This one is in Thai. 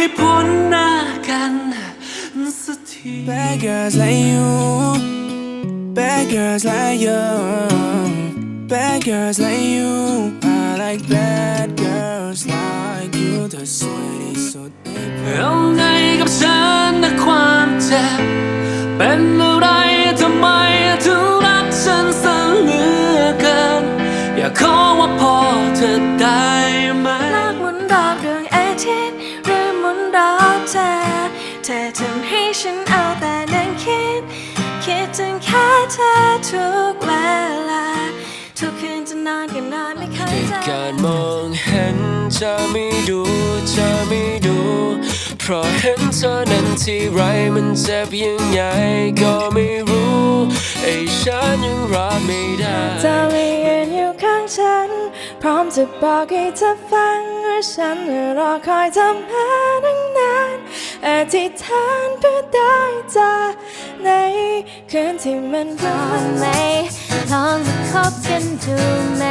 ให้พ้นหน้ากันสักที Bad girls like you Bad girls like you Bad girls like you I like bad girls like you เธอสวยที่สุดเอาไงกับฉันนะความเจ็บเป็นอะไรทำไมถึงรักฉันซเหลือเกิน อยากขอว่าพอเธอได้ ทำให้ฉันเอาแต่นั่งคิด คิดถึงแค่เธอทุกเวลา ทุกคืนจะนอนก็นอนไม่เคยเหเจตุอการณ์มองเห็นจะไม่ดูจะไม่ดู เพราะเห็นเธอนั้นที่ไรมันเจ็บยังไงก็ไม่รู้ไอ้ฉันยังรับไม่ได้เธอไม่ยืนอยู่ข้างฉัน พร้อมจะบอกให้เธอฟังว่าฉันรอคอยเธอมาตั้งนาน อธิษฐานเพื่อได้เจอในคืนที่มันร้อนไหมลองมาคบกันดูไหม